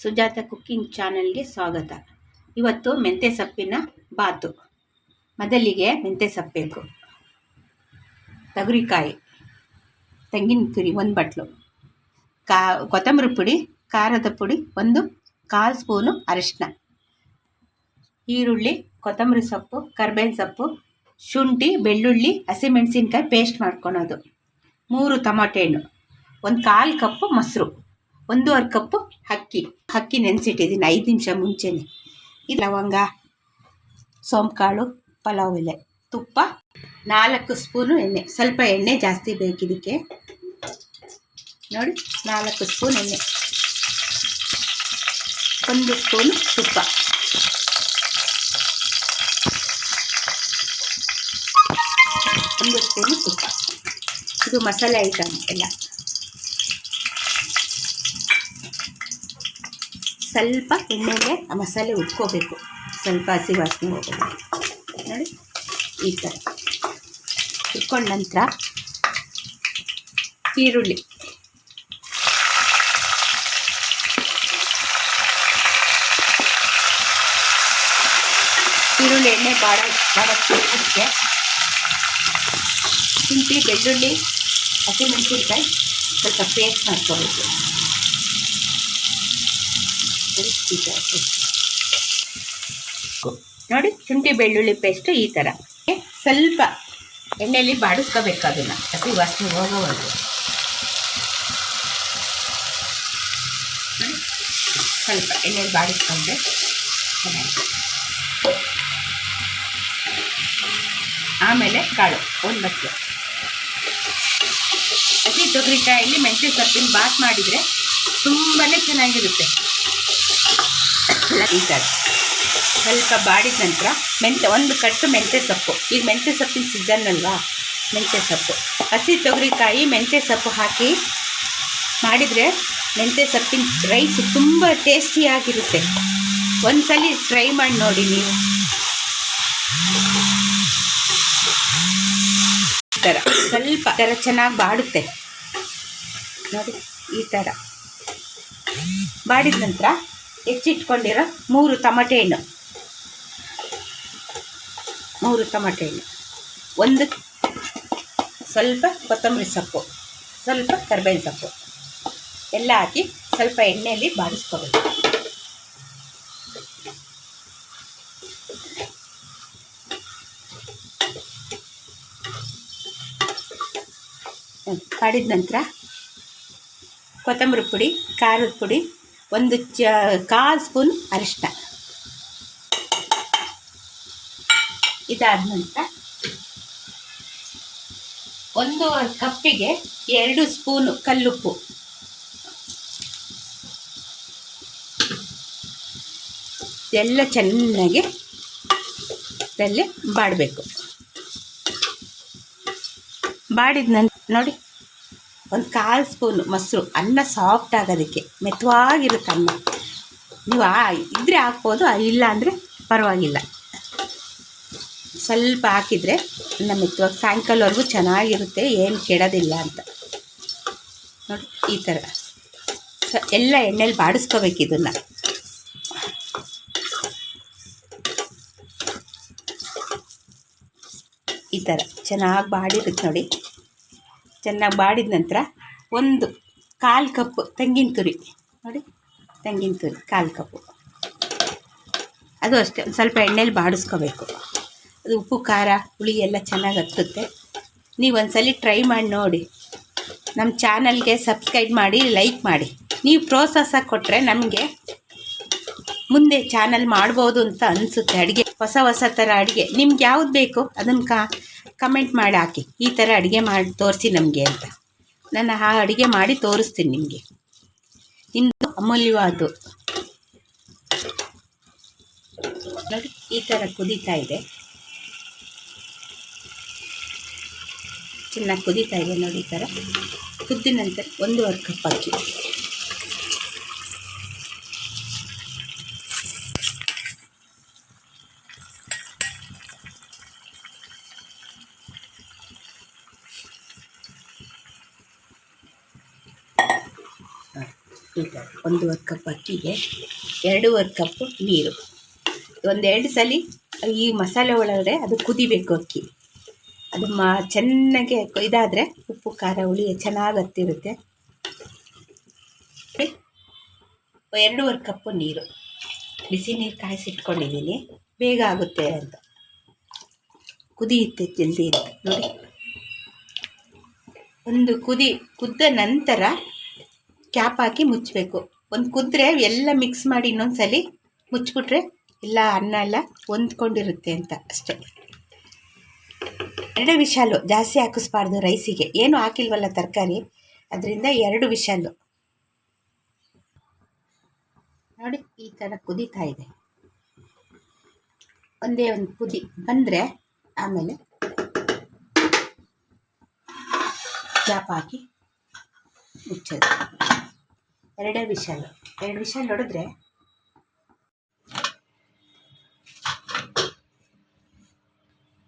Sujata cooking ಚಾನಲ್ಗೆ ಸ್ವಾಗತ. ಇವತ್ತು ಮೆಂತ್ಯ ಸೊಪ್ಪಿನ ಬಾತು. ಮೊದಲಿಗೆ ಮೆಂತ್ಯ ಸೊಪ್ಪು ಬೇಕು ತೊಗರಿಕಾಯಿ, ತೆಂಗಿನ ತುರಿ ಒಂದು ಬಟ್ಲು. ಕಾ, ಕೊತ್ತಂಬರಿ ಪುಡಿ, ಖಾರದ ಪುಡಿ ಒಂದು ಕಾಲು ಸ್ಪೂನು ಅರಿಶಿನ ಈರುಳ್ಳಿ, ಕೊತ್ತಂಬರಿ ಸೊಪ್ಪು, ಕರ್ಬೇವಿನ ಸೊಪ್ಪು, ಶುಂಠಿ, ಬೆಳ್ಳುಳ್ಳಿ, ಹಸಿಮೆಣಸಿನ್ಕಾಯಿ ಪೇಸ್ಟ್ ಮಾಡ್ಕೊಳೋದು. ಮೂರು ಟೊಮೊಟೆ ಹಣ್ಣು. ಒಂದು ಕಾಲು ಕಪ್ಪು ಮೊಸರು. ಒಂದೂವರೆ ಕಪ್ಪು ಅಕ್ಕಿ. ಅಕ್ಕಿ ನೆನೆಸಿಟ್ಟಿದ್ದೀನಿ, ಐದು ನಿಮಿಷ ಮುಂಚೆನೆ. ಇದು ಲವಂಗ, ಸೋಂಕಾಳು, ಪಲಾವ್ ಎಲೆ, ತುಪ್ಪ, ನಾಲ್ಕು ಸ್ಪೂನು ಎಣ್ಣೆ. ಸ್ವಲ್ಪ ಎಣ್ಣೆ ಜಾಸ್ತಿ ಬೇಕಿದಕ್ಕೆ ನೋಡಿ, ನಾಲ್ಕು ಸ್ಪೂನ್ ಎಣ್ಣೆ. ಒಂದು ಸ್ಪೂನು ತುಪ್ಪ. ಒಂದು ಸ್ಪೂನು ತುಪ್ಪ. ಇದು ಮಸಾಲೆ ಐಟಮ್ ಎಲ್ಲ. ಸ್ವಲ್ಪ ಎಣ್ಣೆಗೆ ಆ ಮಸಾಲೆ ಉಟ್ಕೋಬೇಕು. ಸ್ವಲ್ಪ ಹಸಿ ವಾಸನೆ ಹೋಗೋದು. ನೋಡಿ, ಈ ಥರ ಇಟ್ಕೊಂಡ ನಂತರ ಈರುಳ್ಳಿ. ಈರುಳ್ಳಿ ಎಣ್ಣೆ ಬಾಡ, ಬಾಡೋಕ್ಕೆ ಶುಂಠಿ, ಬೆಳ್ಳುಳ್ಳಿ ಹಸಿಮೆಣಸಿನ್ಕಾಯಿ ಸ್ವಲ್ಪ ಪೇಸ್ಟ್ ಮಾಡ್ಕೋಬೇಕು. ನೋಡಿ ಶುಂಠಿ ಬೆಳ್ಳುಳ್ಳಿ ಪೇಸ್ಟ್ ಈ ಥರ ಸ್ವಲ್ಪ ಎಣ್ಣೆಯಲ್ಲಿ ಬಾಡಿಸ್ಕೋಬೇಕು ಅದನ್ನ. ಹಸಿ ವಾಸನೆ ನೋಡಿ, ಸ್ವಲ್ಪ ಎಣ್ಣೆಯಲ್ಲಿ ಬಾಡಿಸ್ಕೊಂಡ್ರೆ ಆಮೇಲೆ ಕಾಳು ಒಂದು ಬಟ್ಟೆ ಹಸಿ ತೊಗರಿಕಾಯಲ್ಲಿ ಮೆಂತ್ಯ ಸೊಪ್ಪಿನ ಬಾತ್ ಮಾಡಿದರೆ ತುಂಬಾ ಚೆನ್ನಾಗಿರುತ್ತೆ. ಈ ಥರ ಸ್ವಲ್ಪ ಬಾಡಿದ ನಂತರ ಮೆಂತ್ಯ, ಒಂದು ಕಟ್ಟು ಮೆಂತ್ಯ ಸೊಪ್ಪು. ಈಗ ಮೆಂತ್ಯ ಸೊಪ್ಪಿನ ಸೀಸನ್ ಅಲ್ವಾ? ಮೆಂತ್ಯ ಸೊಪ್ಪು. ಹಸಿ ತೊಗರಿಕಾಯಿ ಮೆಂತ್ಯ ಸೊಪ್ಪು ಹಾಕಿ ಮಾಡಿದರೆ ಮೆಂತ್ಯ ಸೊಪ್ಪಿನ ರೈಸ್ ತುಂಬ ಟೇಸ್ಟಿಯಾಗಿರುತ್ತೆ ಒಂದ್ಸಲಿ ಟ್ರೈ ಮಾಡಿ ನೋಡಿ ನೀವು. ಈ ಥರ ಸ್ವಲ್ಪ ಥರ ಚೆನ್ನಾಗಿ ಬಾಡುತ್ತೆ. ನೋಡಿ, ಈ ಥರ ಬಾಡಿದ ನಂತರ ಹೆಚ್ಚಿಟ್ಕೊಂಡಿರೋ ಮೂರು ಟಮಟೆ ಹಣ್ಣು. ಮೂರು ಟಮಟೆ ಹಣ್ಣು. ಒಂದು ಸ್ವಲ್ಪ ಕೊತ್ತಂಬರಿ ಸೊಪ್ಪು, ಸ್ವಲ್ಪ ಕರ್ಬೇವಿನ ಸೊಪ್ಪು. ಎಲ್ಲ ಹಾಕಿ ಸ್ವಲ್ಪ ಎಣ್ಣೆಯಲ್ಲಿ ಬಾಡಿಸ್ಕೋಬೇಕು. ಮಾಡಿದ ನಂತರ ಕೊತ್ತಂಬರಿ ಪುಡಿ, ಖಾರದ ಪುಡಿ ಒಂದು ಚ, ಕಾಲು ಸ್ಪೂನ್ ಅರಿಶಿನ ಇದಾದ ನಂತರ ಒಂದು ಕಪ್ಪಿಗೆ ಎರಡು ಸ್ಪೂನು ಕಲ್ಲುಪ್ಪು. ಎಲ್ಲ ಚೆನ್ನಾಗಿ ಇದರಲ್ಲಿ ಬಾಡಬೇಕು. ಬಾಡಿದ ನಂತರ ನೋಡಿ. ಒಂದು ಕಾಲು ಸ್ಪೂನು ಮೊಸರು, ಅನ್ನ ಸಾಫ್ಟ್ ಆಗೋದಕ್ಕೆ ಮೆತ್ತವಾಗಿರುತ್ತೆ ಅನ್ನ ನೀವು ಆ ಇದ್ದರೆ ಹಾಕ್ಬೋದು ಇಲ್ಲ ಅಂದರೆ ಪರವಾಗಿಲ್ಲ. ಸ್ವಲ್ಪ ಹಾಕಿದರೆ ಅನ್ನ ಮೆತ್ತವಾಗಿ, ಸಾಯಂಕಾಲವರೆಗೂ ಚೆನ್ನಾಗಿರುತ್ತೆ, ಏನು ಕೆಡೋದಿಲ್ಲ ಅಂತ. ನೋಡಿ, ಈ ಥರ. ಎಲ್ಲ ಎಣ್ಣೆಲಿ ಬಾಡಿಸ್ಕೋಬೇಕು ಇದನ್ನು. ಈ ಥರ. ಚೆನ್ನಾಗಿ ಬಾಡಿರುತ್ತೆ ನೋಡಿ. ಚೆನ್ನಾಗಿ ಬಾಡಿದ ನಂತರ ಒಂದು ಕಾಲು ಕಪ್ ತೆಂಗಿನ ತುರಿ. ನೋಡಿ, ತೆಂಗಿನ ತುರಿ, ಕಾಲು ಕಪ್ಪು ಅದು ಅಷ್ಟೇ, ಒಂದು ಸ್ವಲ್ಪ ಎಣ್ಣೆಲಿ ಬಾಡಿಸ್ಕೋಬೇಕು. ಅದು ಉಪ್ಪು, ಖಾರ, ಹುಳಿ ಎಲ್ಲ ಚೆನ್ನಾಗಿ ಹತ್ತುತ್ತೆ. ನೀವು ಒಂದ್ಸಲಿ ಟ್ರೈ ಮಾಡಿ ನೋಡಿ. ನಮ್ಮ ಚಾನಲ್ಗೆ ಸಬ್ಸ್ಕ್ರೈಬ್ ಮಾಡಿ, ಲೈಕ್ ಮಾಡಿ. ನೀವು ಪ್ರೋತ್ಸಾಹ ಕೊಟ್ಟರೆ ನಮಗೆ ಮುಂದೆ ಚಾನಲ್ ಮಾಡ್ಬೋದು ಅಂತ ಅನಿಸುತ್ತೆ ಅಡುಗೆ. ಹೊಸ ಹೊಸ ಥರ ಅಡುಗೆ. ನಿಮ್ಗೆ ಯಾವ್ದು ಬೇಕು? ಅದನ್ನು ಕಾ ಕಮೆಂಟ್ ಮಾಡಿ ಹಾಕಿ. ಈ ಥರ ಅಡುಗೆ ಮಾಡಿ ತೋರಿಸಿ ನಮಗೆ ಅಂತ. ನಾನು ಆ ಅಡುಗೆ ಮಾಡಿ ತೋರಿಸ್ತೀನಿ ನಿಮಗೆ. ನಿಮ್ಮದು ಅಮೂಲ್ಯವಾದು ನೋಡಿ ಈ ಥರ ಕುದೀತಾ ಇದೆ. ಚೆನ್ನಾಗಿ ಕುದೀತಾ ಇದೆ ನೋಡಿ ಈ ಥರ ಕುದ್ದ ನಂತರ ಒಂದೂವರೆ ಕಪ್ ಅಕ್ಕಿ ಈಗ ಒಂದೂವರೆ ಕಪ್ ಅಕ್ಕಿಗೆ ಎರಡೂವರೆ ಕಪ್ಪು ನೀರು. ಒಂದೆರಡು ಸಲ ಈ ಮಸಾಲೆ ಒಳಗಡೆ ಅದು ಕುದಿಬೇಕು ಅಕ್ಕಿ. ಅದು ಮಾ, ಚೆನ್ನಾಗೆ ಇದಾದರೆ ಉಪ್ಪು, ಖಾರ, ಹುಳಿ ಚೆನ್ನಾಗಿ ಹತ್ತಿರುತ್ತೆ. ಎರಡೂವರೆ ಕಪ್ಪು ನೀರು. ಬಿಸಿ ನೀರು ಕಾಯಿಸಿಟ್ಕೊಂಡಿದ್ದೀನಿ. ಬೇಗ ಆಗುತ್ತೆ ಅಂತ. ಕುದಿಯುತ್ತೆ ಜಲ್ದಿ ನೋಡಿ. ಒಂದು ಕುದಿ, ಕುದ್ದ ನಂತರ ಕ್ಯಾಪ್ ಹಾಕಿ ಮುಚ್ಚಬೇಕು ಒಂದು ಕುದ್ರೆ ಎಲ್ಲ ಮಿಕ್ಸ್ ಮಾಡಿ ಇನ್ನೊಂದು ಸಲ ಮುಚ್ಚಿಬಿಟ್ರೆ ಎಲ್ಲ ಅನ್ನ ಎಲ್ಲ ಹೊಂದ್ಕೊಂಡಿರುತ್ತೆ ಅಂತ ಅಷ್ಟೇ. ಎರಡು ವಿಶಾಲು ಜಾಸ್ತಿ ಹಾಕಿಸ್ಬಾರ್ದು ರೈಸಿಗೆ. ಏನು ಹಾಕಿಲ್ವಲ್ಲ ತರಕಾರಿ? ಅದರಿಂದ ಎರಡು ವಿಶಾಲು ನೋಡಿ, ಈ ಥರ ಕುದೀತಾ ಇದೆ. ಒಂದೇ ಒಂದು ಕುದಿ ಬಂದರೆ ಆಮೇಲೆ ಕ್ಯಾಪ್ ಹಾಕಿ ಮುಚ್ಚೋದು. ಎರಡೇ ವಿಶಾಲು ಎರಡು ವಿಶಲ್ ಹೊಡೆದ್ರೆ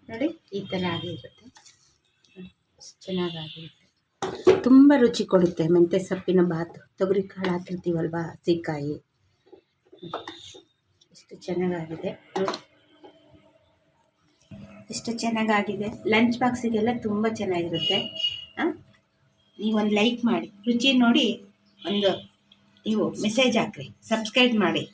ನೋಡಿ, ಈ ಥರ ಆಗಿರುತ್ತೆ. ಚೆನ್ನಾಗಾಗಿರುತ್ತೆ. ತುಂಬ ರುಚಿ ಕೊಡುತ್ತೆ ಮೆಂತ್ಯ ಸೊಪ್ಪಿನ ಬಾತು. ತೊಗರಿ ಕಾಳು ಹಾಕಿರ್ತೀವಲ್ವ, ಹಸಿಕಾಯಿ. ಎಷ್ಟು ಚೆನ್ನಾಗಾಗಿದೆ. ಎಷ್ಟು ಚೆನ್ನಾಗಾಗಿದೆ. ಲಂಚ್ ಬಾಕ್ಸಿಗೆಲ್ಲ ತುಂಬ ಚೆನ್ನಾಗಿರುತ್ತೆ. ಹಾಂ? ನೀವೊಂದು ಲೈಕ್ ಮಾಡಿ. ರುಚಿ ನೋಡಿ ಒಂದು ನೀವು ಮೆಸೇಜ್ ಹಾಕ್ರಿ ಸಬ್ಸ್ಕ್ರೈಬ್ ಮಾಡಿ.